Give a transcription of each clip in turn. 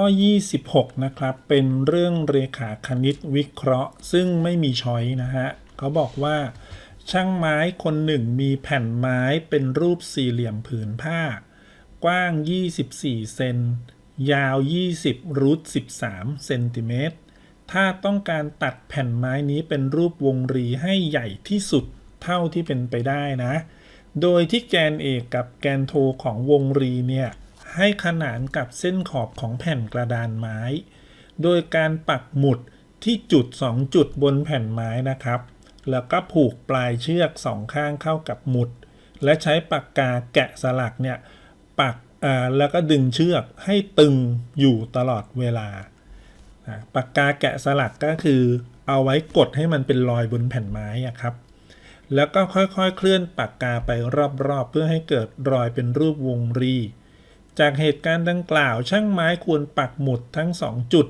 ข้อ 26 นะครับ เป็นเรื่องเรขาคณิตวิเคราะห์ ซึ่งไม่มีช้อยนะฮะเขาบอกว่า ช่างไม้คนหนึ่งมีแผ่นไม้เป็นรูปสี่เหลี่ยมผืนผ้า กว้าง 24 เซนยาว 20รูท13 เซนติเมตร ถ้าต้องการตัดแผ่นไม้นี้เป็นรูปวงรีให้ใหญ่ที่สุดเท่าที่เป็นไปได้นะ โดยที่แกนเอกกับแกนโทของวงรีเนี่ย ให้ขนานกับเส้นขอบของแผ่นกระดานไม้ โดยการปักหมุดที่จุด 2 จุดบนแผ่นไม้นะครับ แล้วก็ผูกปลายเชือกสองข้างเข้ากับหมุด และใช้ปากกาแกะสลักเนี่ยปักแล้วก็ดึงเชือกให้ตึงอยู่ตลอดเวลา ปากกาแกะสลักก็คือ เอาไว้กดให้มันเป็นรอยบนแผ่นไม้ครับ แล้วก็ค่อยๆเคลื่อนปากกาไปรอบๆ เพื่อให้เกิดรอยเป็นรูปวงรี จากเหตุการณ์ดังกล่าว ช่างไม้ควรปักหมุดทั้ง 2 จุด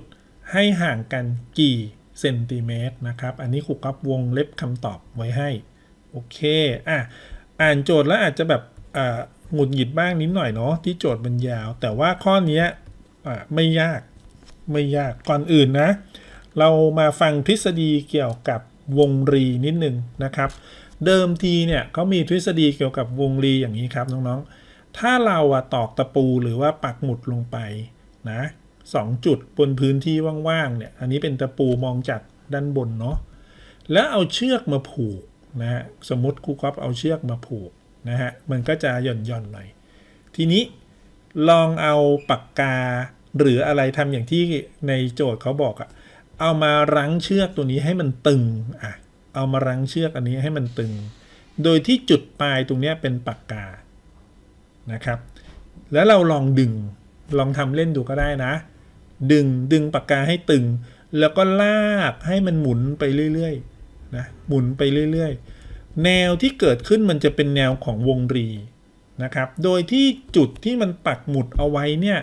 ให้ห่างกันกี่เซนติเมตรนะครับ อันนี้ครูครับวงเล็บคำตอบไว้ให้ โอเค อะ อ่านโจทย์แล้วอาจจะแบบอ่าหงุดหงิดบ้างนิดหน่อยเนาะที่โจทย์มันยาว แต่ว่าข้อนี้อ่าไม่ยากไม่ยากก่อนอื่นนะ เรามาฟังทฤษฎีเกี่ยวกับวงรีนิดนึงนะครับ เดิมทีเนี่ยเขามีทฤษฎีเกี่ยวกับวงรีอย่างนี้ครับน้องๆ ถ้าเราอะตอกตะปูหรือว่าปักหมุดลงไปนะสองจุดบนพื้นที่ว่างๆเนี่ย อันนี้เป็นตะปูมองจากด้านบนเนาะแล้วเอาเชือกมาผูกนะฮะสมมติครูก๊อฟเอาเชือกมาผูกนะฮะมันก็จะหย่อนหย่อนๆหน่อย ทีนี้ลองเอาปากกาหรืออะไรทำอย่างที่ในโจทย์เขาบอกอะเอามารั้งเชือกตัวนี้ให้มันตึงอะเอามารั้งเชือกอันนี้ให้มันตึง โดยที่จุดปลายตรงเนี้ยเป็นปากกา นะครับ แล้วเราลองดึงลองทำเล่นดูก็ได้นะ ดึงดึงปากกาให้ตึง แล้วก็ลากให้มันหมุนไปเรื่อยๆนะหมุนไปเรื่อยๆ แนวที่เกิดขึ้นมันจะเป็นแนวของวงรีนะครับ โดยที่จุดที่มันปักหมุดเอาไว้เนี่ย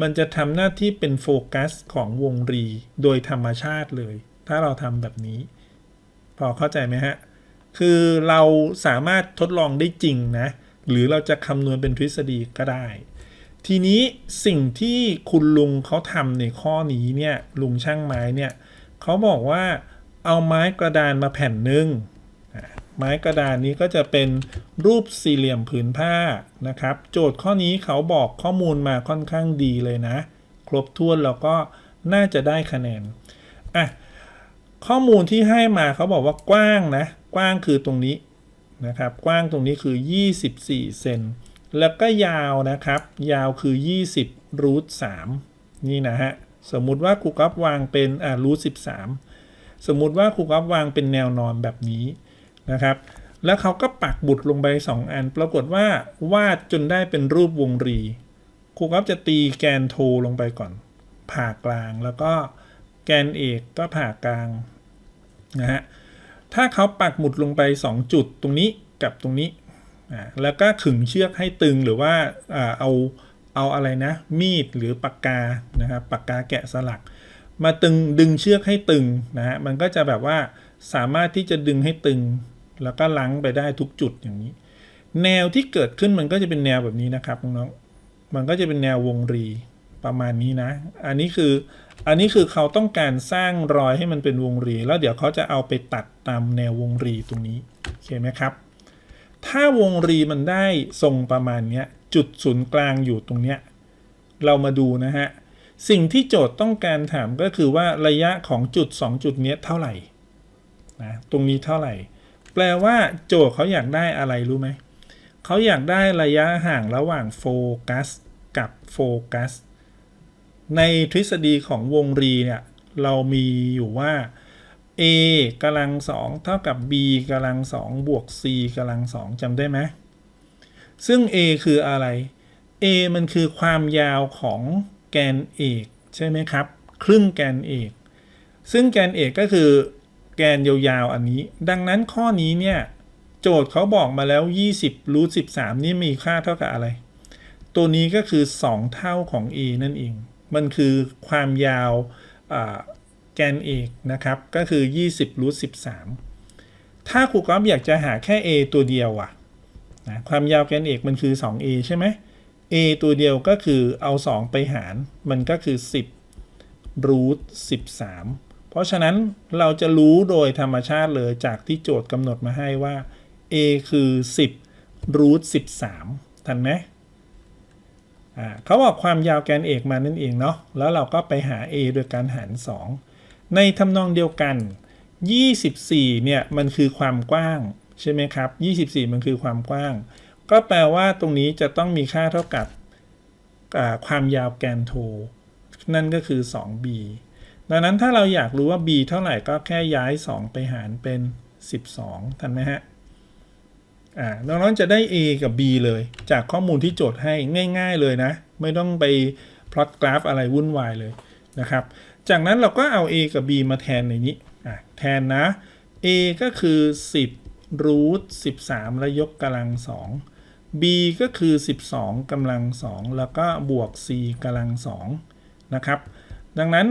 มันจะทำหน้าที่เป็นโฟกัสของวงรีโดยธรรมชาติเลย ถ้าเราทำแบบนี้ พอเข้าใจไหมฮะ คือเราสามารถทดลองได้จริงนะ หรือเราจะคำนวณเป็นทฤษฎีก็ได้ ทีนี้สิ่งที่คุณลุงเขาทำในข้อนี้เนี่ยลุงช่างไม้เนี่ยเขาบอกว่าเอาไม้กระดานมาแผ่นหนึ่งไม้กระดานนี้ก็จะเป็นรูปสี่เหลี่ยมผืนผ้านะครับ โจทย์ข้อนี้เขาบอกข้อมูลมาค่อนข้างดีเลยนะ ครบถ้วนแล้วก็น่าจะได้คะแนนอะข้อมูลที่ให้มาเขาบอกว่ากว้างนะ กว้างคือตรงนี้ นะครับ กว้างตรงนี้คือ 24 เซน แล้วก็ยาวนะครับ ยาวคือ 20รูท3นี่นะฮะ สมมุติว่าครูกัฟวางเป็นอ่ารูท13 สมมุติว่าครูกัฟวางเป็นแนวนอนแบบนี้นะครับ แล้วเขาก็ปักบุตรลงไป 2 อัน ปรากฏว่าวาดจนได้เป็นรูปวงรีครูกัฟจะตีแกนโทลงไปก่อน ผ่ากลางแล้วก็แกนเอกก็ผ่ากลางนะฮะ ถ้าเขาปักหมุดลงไป 2 จุดตรงนี้กับตรงนี้ แล้วก็ขึงเชือกให้ตึงหรือว่าอ่าเอาเอาอะไรนะ มีดหรือปากกานะครับปากกาแกะสลัก มาตึงดึงเชือกให้ตึงนะฮะมันก็จะแบบว่าสามารถที่จะดึงให้ตึง แล้วก็ลังไปได้ทุกจุดอย่างนี้ แนวที่เกิดขึ้นมันก็จะเป็นแนวแบบนี้นะครับน้องๆมันก็จะเป็นแนววงรี ประมาณนี้นะ อันนี้คืออันนี้คือเขาต้องการสร้างรอยให้มันเป็นวงรี แล้วเดี๋ยวเขาจะเอาไปตัดตามแนววงรีตรงนี้โอเคไหมครับ ถ้าวงรีมันได้ทรงประมาณนี้จุดศูนย์กลางอยู่ตรงเนี้ยเรามาดูนะฮะ สิ่งที่โจทย์ต้องการถามก็คือว่าระยะของจุด 2 จุดเนี้ยเท่าไหร่นะตรงนี้เท่าไหร่ แปลว่าโจทย์เขาอยากได้อะไรรู้ไหมเขาอยากได้ระยะห่างระหว่างโฟกัสกับโฟกัส ในทฤษฎีของวงรีเนี่ย เรามีอยู่ว่า a กำลังสองเท่ากับ b กำลังสองบวก c กำลังสองจำได้ไหมซึ่ง a คืออะไร a มันคือความยาวของแกนเอกใช่ไหมครับ ครึ่งแกนเอก ซึ่งแกนเอกก็คือแกนยาวๆอันนี้ ดังนั้นข้อนี้เนี่ย โจทย์เขาบอกมาแล้ว 20รูท13 นี่มีค่าเท่ากับอะไร ตัวนี้ก็คือ 2 เท่าของ a นั่นเอง มันคือความยาวแกนเอกนะครับ ก็คือ 20รูท13 ถ้าครูกอล์ฟอยากจะหาแค่ a ตัวเดียวอะนะความยาวแกนเอกมันคือ 2a ใช่ไหม a ตัวเดียวก็คือเอา 2 ไปหาร มันก็คือ 10รูท13 เพราะฉะนั้นเราจะรู้โดยธรรมชาติเลยจากที่โจทย์กำหนดมาให้ว่า a คือ 10รูท13ทันไหม เขาบอกความยาวแกนเอกมานั่นเองเนาะแล้วเราก็ไปหา a โดยการหาร 2 ในทำนองเดียวกัน 24 เนี่ยมันคือความกว้างใช่ไหมครับ 24 มันคือความกว้าง ก็แปลว่าตรงนี้จะต้องมีค่าเท่ากับความยาวแกนโทนั่นก็คือ 2b ดังนั้นถ้าเราอยากรู้ว่า b เท่าไหร่ก็แค่ย้าย 2 ไปหารเป็น 12ทันไหมฮะ อ่าน้องๆจะได้ a กับ b เลย จากข้อมูลที่โจทย์ให้ง่าย ๆเลยนะ ไม่ต้องไปพลอตกราฟอะไรวุ่นวายเลยนะครับ จากนั้นเราก็เอา a กับ b มาแทนในนี้อะแทนนะ a ก็คือ 10 รูท 13 แล้วยกกำลัง 2 b ก็คือ 12กำลัง 2 แล้วก็บวก c กำลัง 2 นะครับ ดังนั้น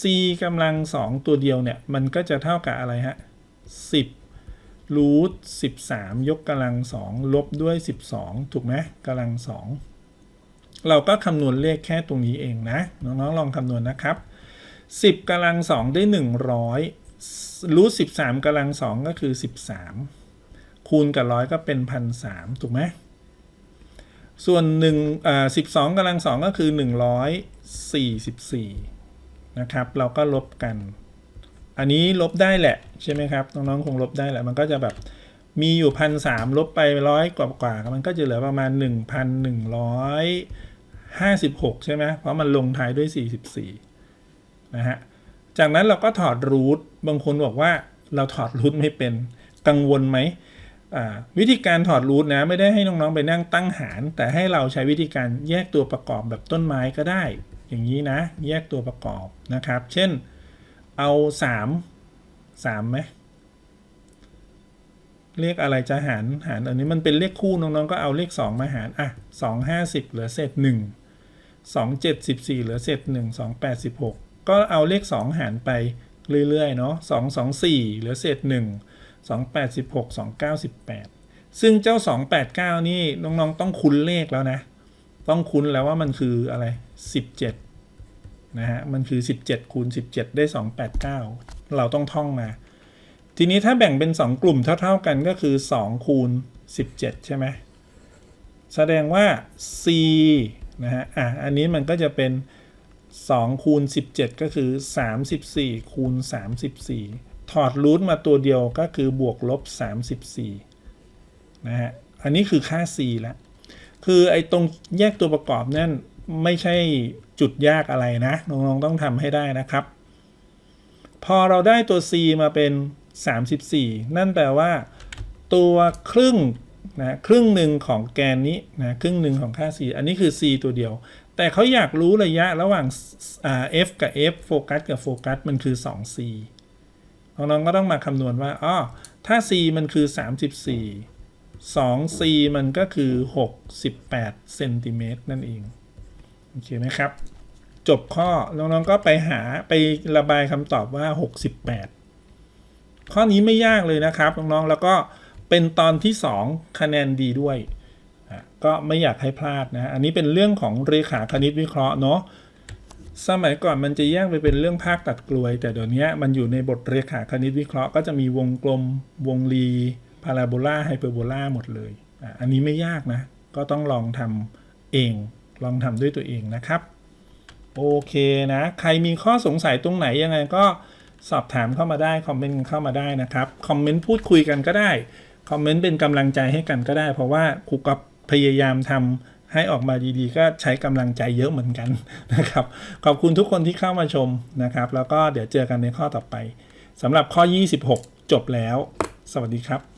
c กำลัง 2 ตัวเดียวเนี่ย มันก็จะเท่ากับอะไรฮะ10 รูท13ยกกำลัง2ลบด้วย12ถูกไหมกำลัง2เราก็คำนวณเลขแค่ตรงนี้เองนะ น้องๆลองคำนวณนะครับ10กำลัง2ได้100รูท13กำลัง2ก็คือ13คูณกับร้อยก็เป็นพันสถูกไหมส่วน1อ่า12กำลัง2ก็คือ144นะครับ เราก็ลบกัน อันนี้ลบได้แหละใช่ไหมครับน้องๆคงลบได้แหละมันก็จะแบบมีอยู่พันสามลบไปร้อยกว่าๆมันก็จะเหลือประมาณ 1,156 ใช่ไหมเพราะมันลงท้ายด้วย 44 นะฮะ จากนั้นเราก็ถอดรูทบางคนบอกว่าเราถอดรูทไม่เป็นกังวลไหมวิธีการถอดรูทนะไม่ได้ให้น้องๆไปนั่งตั้งหาร แต่ให้เราใช้วิธีการแยกตัวประกอบแบบต้นไม้ก็ได้ อย่างนี้นะ แยกตัวประกอบนะครับ เช่น เอาสามสามไหมเลขอะไรจะหารหารอันนี้มันเป็นเลขคู่น้องๆก็เอาเลขสองมาหารอะสองห้าสิบเหลือเศษหนึ่งสองเจ็ดสิบสี่เหลือเศษหนึ่งสองแปดสิบหกก็เอาเลขสองหารไปเรื่อยๆเนาะสองสองสี่เหลือเศษหนึ่งสองแปดสิบหกสองเก้าสิบแปดซึ่งเจ้าสองแปดเก้านี่น้องๆต้องคุ้นเลขแล้วนะ ต้องคุ้นแล้วว่ามันคืออะไรสิบเจ็ด นะฮะ มันคือ 17คูณ17 ได้ 289 เราต้องท่องมา ทีนี้ถ้าแบ่งเป็น 2 กลุ่มเท่า ๆกันก็คือ 2 คูณ 17 ใช่ไหม แสดงว่า c นะฮะ อะ อันนี้มันก็จะเป็น 2 คูณ 17 ก็คือ 34 คูณ 34 ถอดรูทมาตัวเดียวก็คือบวกลบ 34 นะฮะ อันนี้คือค่า c แล้วคือไอ้ตรงแยกตัวประกอบนั่น ไม่ใช่จุดยากอะไรนะ น้องๆต้องทำให้ได้นะครับ พอเราได้ตัว c มาเป็น 34 นั่นแปลว่า ตัวครึ่งนะครึ่งหนึ่งของแกนนี้นะครึ่งหนึ่งของค่า c อันนี้คือ c ตัวเดียว แต่เขาอยากรู้ระยะระหว่าง f กับ f โฟกัสกับโฟกัสมันคือ 2c น้องๆก็ต้องมาคำนวณว่าอ๋อถ้า c มันคือ 34 2c มันก็คือ 68เซนติเมตรนั่นเอง โอเคไหมครับ จบข้อน้องๆก็ไปหาไประบายคำตอบว่า 68 ข้อนี้ไม่ยากเลยนะครับน้องๆแล้วก็เป็นตอนที่ 2 คะแนนดีด้วย ก็ไม่อยากให้พลาดนะ อันนี้เป็นเรื่องของเรขาคณิตวิเคราะห์เนาะสมัยก่อนมันจะแยกไปเป็นเรื่องภาคตัดกลวย แต่เดี๋ยวนี้มันอยู่ในบทเรขาคณิตวิเคราะห์ก็จะมีวงกลม วงรีพาราโบลาไฮเปอร์โบลาหมดเลย อันนี้ไม่ยากนะ ก็ต้องลองทำเอง ลองทำด้วยตัวเองนะครับ โอเคนะ ใครมีข้อสงสัยตรงไหนยังไงก็สอบถามเข้ามาได้ คอมเมนต์เข้ามาได้นะครับ คอมเมนต์พูดคุยกันก็ได้ คอมเมนต์เป็นกำลังใจให้กันก็ได้ เพราะว่าครูก็พยายามทำให้ออกมาดีๆ ก็ใช้กำลังใจเยอะเหมือนกันนะครับ ขอบคุณทุกคนที่เข้ามาชมนะครับ แล้วก็เดี๋ยวเจอกันในข้อต่อไปสำหรับข้อ 26 จบแล้ว สวัสดีครับ